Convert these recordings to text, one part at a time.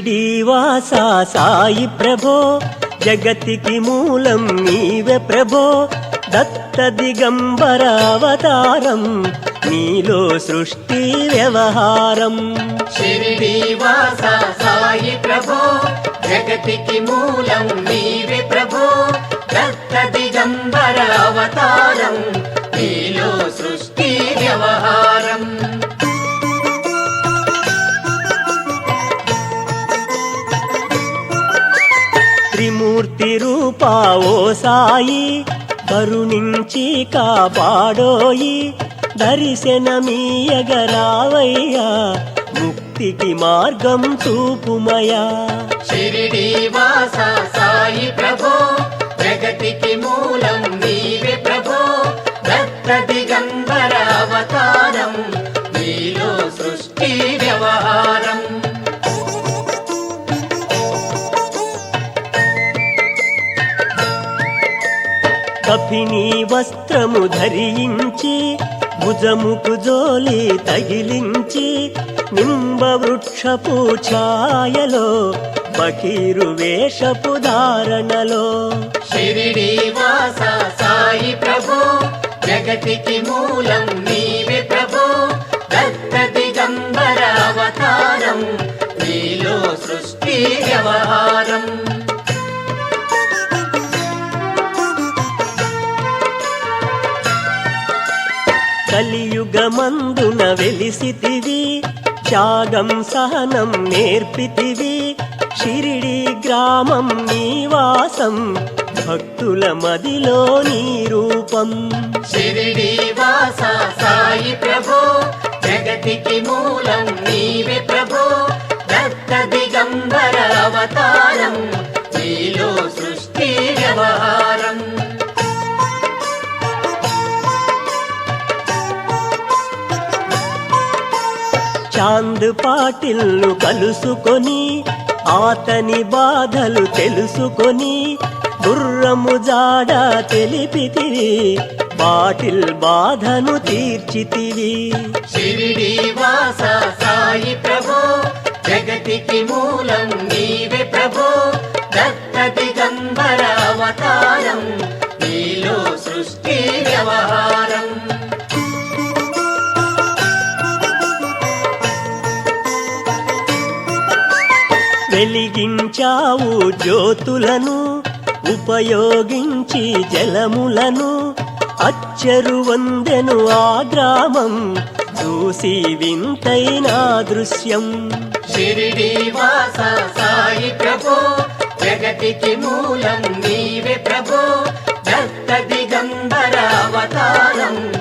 షిరిడీవాస సాయి ప్రభో జగతికి మూలం నీవే ప్రభో దత్త దిగంబరావతారం నీలో సృష్టి వ్యవహారం. షిరిడీవాస సాయి ప్రభో జగతికి మూలం ఓ సాయి కరుణించి కాపాడోయి దర్శనమీయగరావయ్యా ముక్తికి మార్గం చూపుమయా షిరిడీవాస సాయి ప్రభు జగతికి మూలం కఫిని వస్త్రము ధరించి భుజముకు జోలి తగిలించి నింబ వృక్షపు ఛాయలో బకీరు వేషపు ధారణలో. షిరిడీవాస సాయి ప్రభు జగతికి మూలం నీవే ప్రభు దత్త దిగంబర అవతారం నీలో సృష్టి వ్యవహారం. కలియుగమందున వెలిసితివి త్యాగం సహనం నేర్పితివి షిరిడి గ్రామం నీవాసం భక్తుల మదిలో నీ రూపం. షిరిడి వాస సాయి ప్రభు జగతికి మూలం నీవే ప్రభు దత్త దిగంబర అవతారం నీలో సృష్టి వ్యవహారం. చాంద్ పాటిల్ను కలుసుకొని ఆతని బాధలు తెలుసుకొని గుర్రము జాడ తెలిపితివి పాటిల్ బాధను తీర్చితివి. షిరిడీవాస సాయి ప్రభు జగతికి మూలం నీవే ప్రభు దత్త దిగంబర అవతారం నీలో సృష్టి వ్యవహారం. వెలిగించావు జ్యోతులను ఉపయోగించి జలములను. అచ్చరు వందెను ఆ గ్రామం చూసి వింతైన దృశ్యం. షిరిడీవాస సాయి ప్రభు జగతికి మూలం నీవే ప్రభు దత్త దిగంబర అవతారం.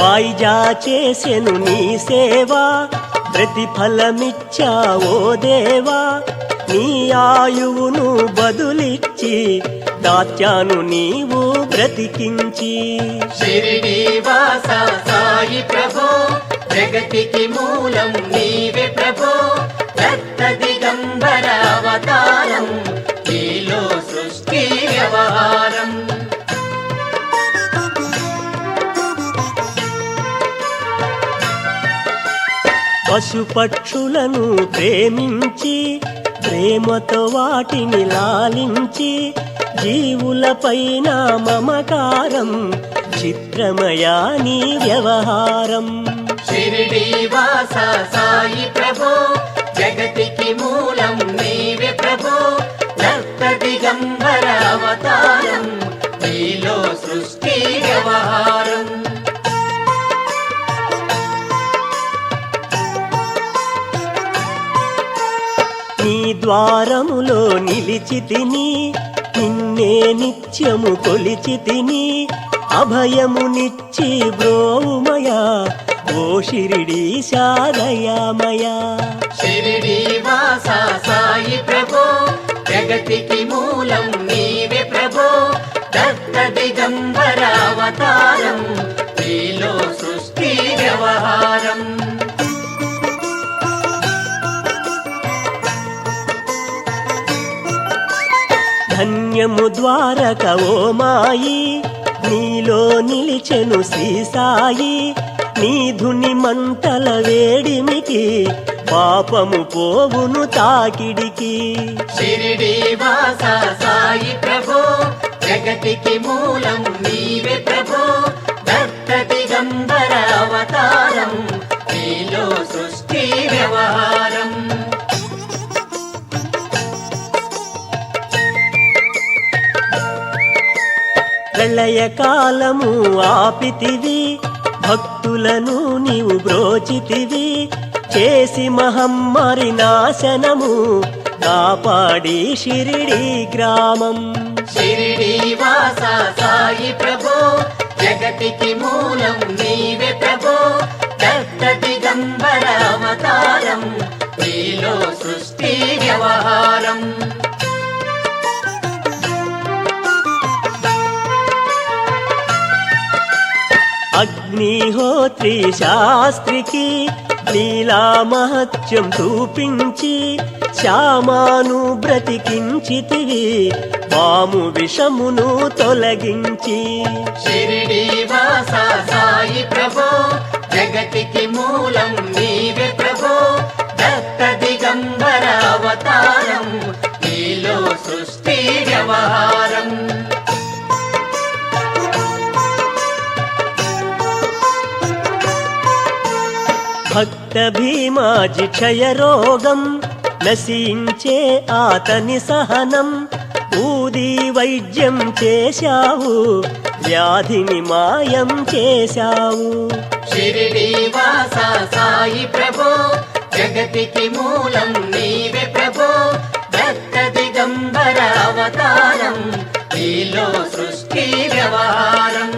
వాయిజా చేసెను నీ సేవా ప్రతిఫలమిచ్చావో దేవా. నీ ఆయువును బదులిచ్చి దాత్యాను నీవు బ్రతికించి. షిరిడీవాస సాయి ప్రభో జగతికి మూలం నీవే ప్రభో. దత్త దిగంబర అవతారం పశుపక్షులను ప్రేమించి ప్రేమతో వాటిని లాలించి జీవులపైన మమకారం చిత్రమయా నీ వ్యవహారం. షిరిడీవాస సాయి ప్రభో జగతికి మూలం నీవే ప్రభో దత్త దిగంబర అవతారం నీలో సృష్టి వ్యవహారం. ద్వారములో నిలిచి తిని నిన్నే నిత్యము కొలిచి తిని అభయమునిచ్చి బ్రోమయా ఓ షిరిడీ శాదయామయా షిరిడీవాస సాయి ప్రభో జగతికి మూలం నీవే ప్రభో దత్త దిగంబ తారక ఓ మాయి నీలో నిలిచెను శ్రీసాయి నీధుని మంటల వేడిమికి పాపము పోవును తాకిడికి. షిరిడి వాస సాయి ప్రభు జగతికి మూలం నీవే ప్రభు కాలము ఆపితివి భక్తులను నీవు బ్రోచితివి చేసి మహమ్మారి నాశనము కాపాడి షిరిడి గ్రామం. షిరిడి వాస సాయి ప్రభో జగతికి మూలం నీవే ప్రభో దత్త దిగంబర అవతారం నీలో సృష్టి వ్యవహారం. అగ్నిహోత్రి శాస్త్రికి లీలా మహత్యం చూపించి శ్యామాను బ్రతికించితివి పాము విషమును తొలగించి. షిరిడి వాస సాయి ప్రభో జగతికి మూలం భక్త భీమాజి క్షయరోగం నశించే ఆతని సహనం ఊది వైద్యం చేశావు వ్యాధిని మాయం చేశావు. షిరిడి సాయి ప్రభో జగతికి మూలం నీవే ప్రభో దత్త దిగంబర అవతారం నీలో సృష్టి వ్యవహారం.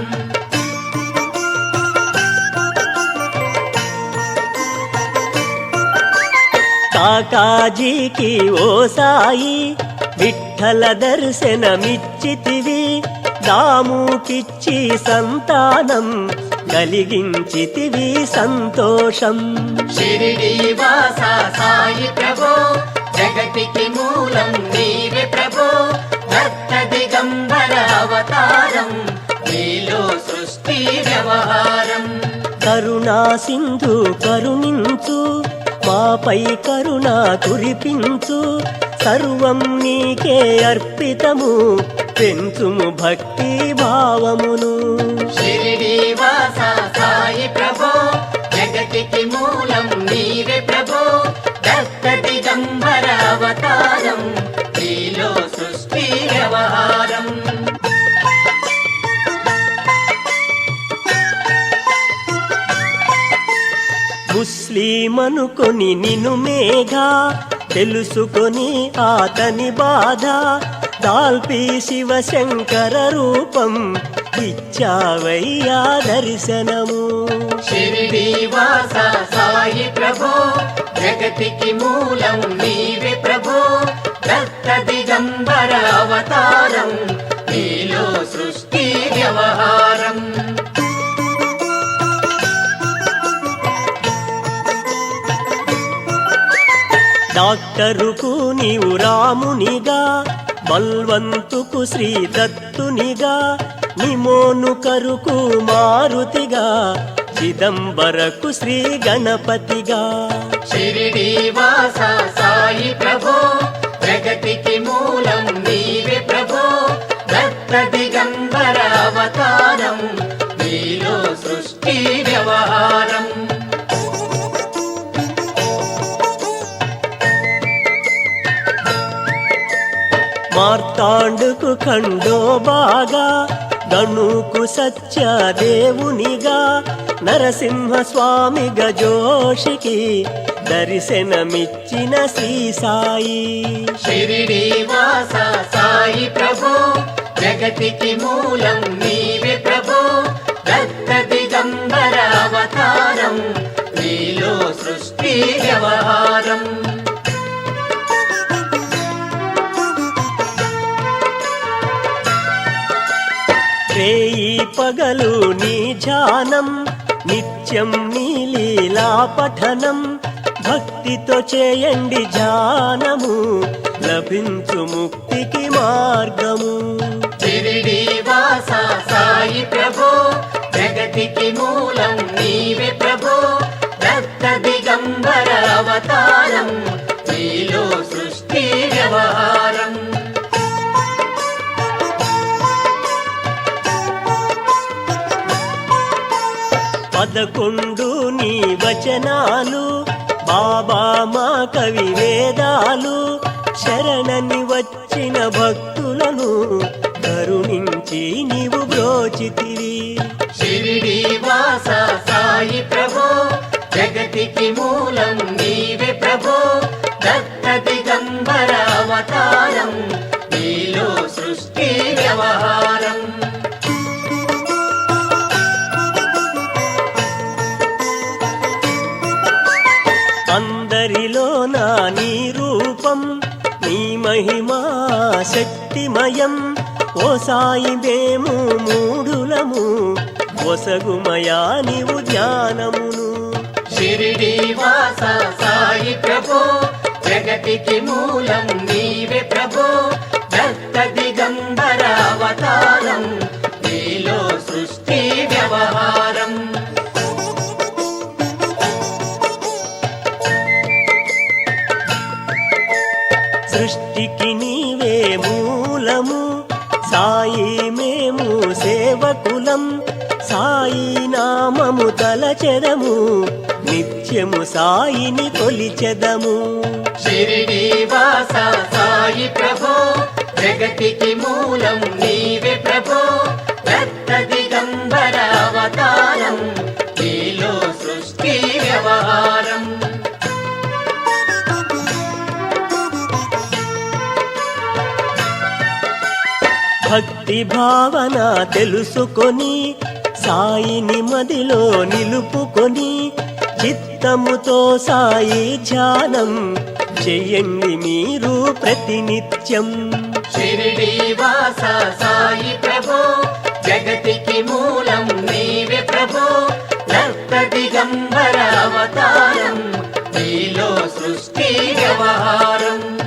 కాకాజీకి ఓ సాయి విఠల దర్శనమిచ్చితివి. దాముకిచ్చి సంతానం కలిగించితివి సంతోషం. షిరిడి వాస సాయి ప్రభో జగతికి మూలం నీవే ప్రభో. దత్త దిగంబర అవతారం నీలో సృష్టి వ్యవహారం. కరుణా సింధు కరుణించు మాపై కరుణ కురిపించు. సర్వం నీకే అర్పితము. పెంచుము భక్తి భావమును. శిరిడీ ముస్లిమనుకొని నిను మేఘా తెలుసుకొని ఆతని బాధ. దాల్పి శివశంకర రూపం ఇచ్చావయ్యా దర్శనము. షిరిడి సాయి ప్రభో జగతికి మూలం నీవే ప్రభో. దత్త దిగంబర అవతారం డాక్టరుకు నీవు రామునిగా బల్వంతుకు శ్రీ దత్తునిగా నిమోను కరుకు మారుతిగా చిదంబరకు శ్రీ గణపతిగా. షిరిడి సాయి ప్రభో జగతికి మూలం నీవే ప్రభో దత్త దిగంబర అవతారం నీలో సృష్టి వ్యవహారం. మార్తాండుకు కండో బాగా గణుకు సత్య దేవునిగా నరసింహ స్వామి గజోషికి దర్శనమిచ్చిన శ్రీ సాయి షిరిడి సాయి ప్రభు జగతికి మూలం నీవే ప్రభు దత్త దిగంబర అవతారం నీలో సృష్టి వ్యవహారం. రేయి పగలు నీ ధ్యానం నిత్యం నీ లీలా పఠనం. భక్తితో చేయండి ధ్యానము లభించు ముక్తికి మార్గము. షిరిడి వాస సాయి ప్రభు జగతికి మూలం నీవే ప్రభు. దత్త దిగంబర అవతారం నీలో సృష్టి వ్యవహారం. పదకొండు నీ వచనాలు బాబా మా కవి వేదాలు శరణని వచ్చిన భక్తులను కరుణించి నీవు బ్రోచితివి. షిరిడి వాస సాయి ప్రభో జగతికి మూలం నీవే ప్రభో దత్త నా నీ రూపం నీ మహిమా శక్తిమయం. ఓ సాయి మేము మూఢులము ఒసగుమయా నీవు జ్ఞానమును. షిరిడి వాస సాయి ప్రభు జగతికి మూలం నీవే ప్రభు. దత్త దిగంబరావతారం సృష్టికి నీవే మూలము. సాయి మేము సేవకులం. సాయి నామము తలచెదము. నిత్యము సాయిని కొలిచెదము. షిరిడి వాస సాయి ప్రభో జగతికి మూలం నీవే ప్రభో. దత్త దిగంబర అవతారం. భక్తి భావన తెలుసుకొని సాయిని మదిలో నిలుపుకొని చిత్తముతో సాయి ధ్యానం చెయ్యండి మీరు ప్రతినిత్యం. షిరిడి సాయి ప్రభో జగతికి మూలం నీవే ప్రభో రక్త దిగంబర అవతారం నీలో సృష్టి వ్యవహారం.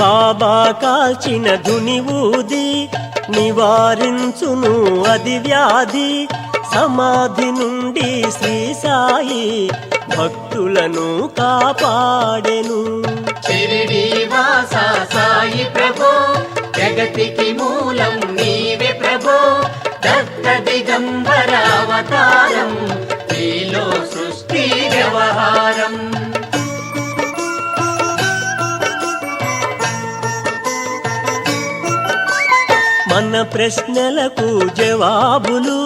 బాబా కాల్చిన ధుని ఊది నివారించును అది వ్యాధి. సమాధి నుండి శ్రీ సాయి భక్తులను కాపాడెను. షిరిడి వాస సాయి ప్రభో జగతికి మూలం నీవే ప్రభో. దత్త దిగంబరావతారం నీలో సృష్టి వ్యవహారం. మన ప్రశ్నలకు జవాబులు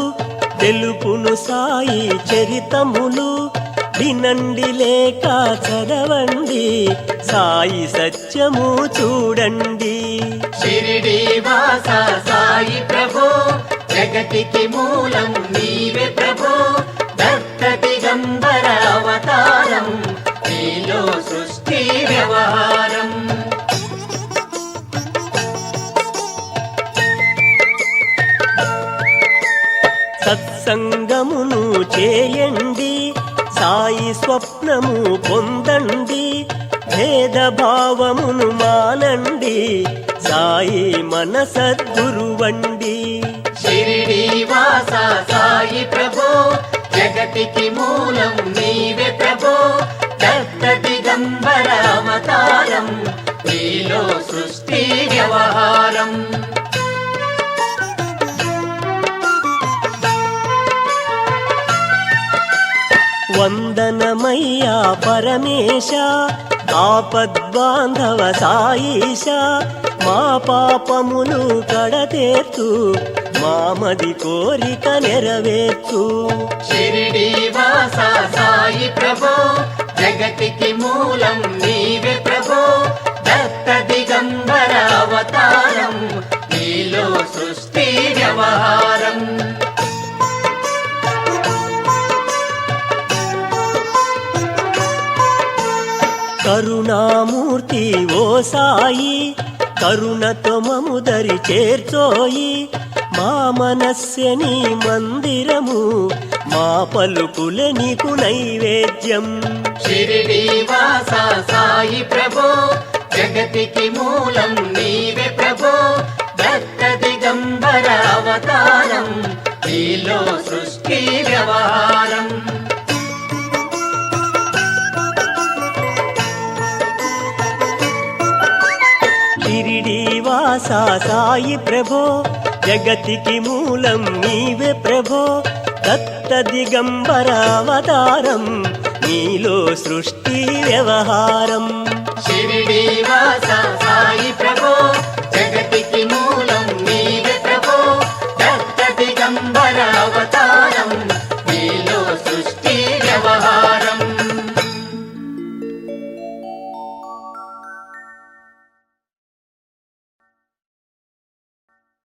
తెలుపును సాయి చరితములు వినండి లేక చదవండి సాయి సత్యము చూడండి. షిరిడి వాస సాయి ప్రభు జగతికి మూలం నీవే ప్రభు. స్వప్నము పొందండి భేదభావమును మానండి సాయి మన సద్గురువండి షిరిడి సాయి ప్రభో జగతికి మూలం నీవే ప్రభో దత్త దిగంబర అవతారం నీలో సృష్టి వ్యవహారం. వందనమయ్యా పరమేశ ఆపద్బాంధవ సాయిష మా పాపమును కడతేర్చు మామది కోరిక నెరవేర్చు. షిరిడి వాస సాయి ప్రభో జగతికి మూలం నీవే ప్రభో దత్త దిగంబ కరుణామూర్తి ఓ సాయి కరుణతో మముదరి చేర్చోయి. మా మనస్యని మందిరము మా పలుకులే నీకు నైవేద్యం. షిరిడి సాయి ప్రభో జగతికి మూలం నీవే ప్రభో. దత్త దిగంబర అవతారం నీలో సృష్టి వ్యవహారం. ఆశా సాయి ప్రభో జగతికి మూలం నీవే ప్రభో దత్త దిగంబరావతారం నీలో సృష్టి వ్యవహారం. సాయి ప్రభో జగతికి మూలం